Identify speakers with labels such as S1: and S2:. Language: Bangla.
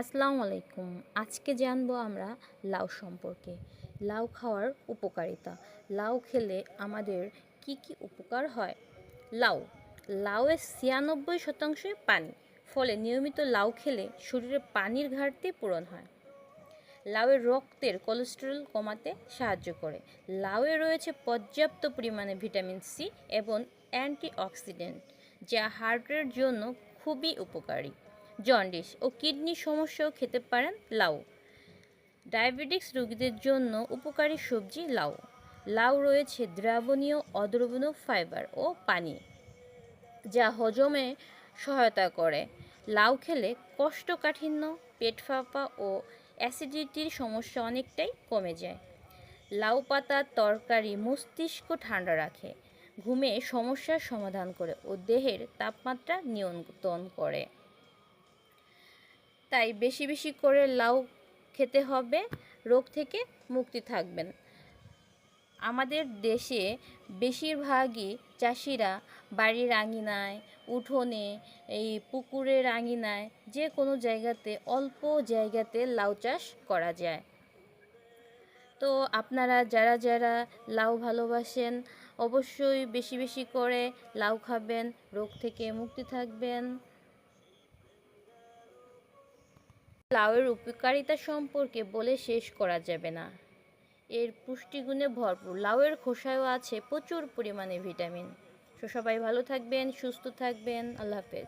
S1: আসসালামু আলাইকুম। আজকে জানব আমরা লাউ সম্পর্কে। লাউ খাওয়ার উপকারিতা। লাউ খেলে আমাদের কি কি উপকার হয়? লাউ। লাউয়ের ছিয়ানব্বই শতাংশই পানি, ফলে নিয়মিত লাউ খেলে শরীরে পানির ঘাটতি পূরণ হয়। লাউয়ের রক্তের কোলেস্টেরল কমাতে সাহায্য করে। লাউয়ে রয়েছে পর্যাপ্ত পরিমাণে ভিটামিন সি এবং অ্যান্টিঅক্সিডেন্ট, যা হার্টের জন্য খুবই উপকারী। জন্ডিস ও কিডনি সমস্যাও খেতে পারেন লাউ। ডায়াবেটিক্স রোগীদের জন্য উপকারী সবজি লাউ। লাউ রয়েছে দ্রাবণীয়, অদ্রবণীয় ফাইবার ও পানি, যা হজমে সহায়তা করে। লাউ খেলে কোষ্ঠকাঠিন্য, পেট ফাঁপা ও অ্যাসিডিটির সমস্যা অনেকটাই কমে যায়। লাউ পাতার তরকারি মস্তিষ্ক ঠান্ডা রাখে, ঘুমে সমস্যার সমাধান করে ও দেহের তাপমাত্রা নিয়ন্ত্রণ করে। তাই বেশি বেশি করে লাউ খেতে হবে, রোগ থেকে মুক্তি থাকবেন। আমাদের দেশে বেশিরভাগই চাষিরা বাড়ির আঙিনায়, উঠোনে, এই পুকুরের আঙিনায় যে কোনো জায়গাতে, অল্প জায়গাতে লাউ চাষ করা যায়। তো আপনারা যারা যারা লাউ ভালোবাসেন, অবশ্যই বেশি বেশি করে লাউ খাবেন, রোগ থেকে মুক্তি থাকবেন। লাউয়ের উপকারিতা সম্পর্কে বলে শেষ করা যাবে না। এর পুষ্টিগুণে ভরপুর। লাউয়ের খোসায়ও আছে প্রচুর পরিমাণে ভিটামিন। তো সবাই ভালো থাকবেন, সুস্থ থাকবেন। আল্লাহ হাফেজ।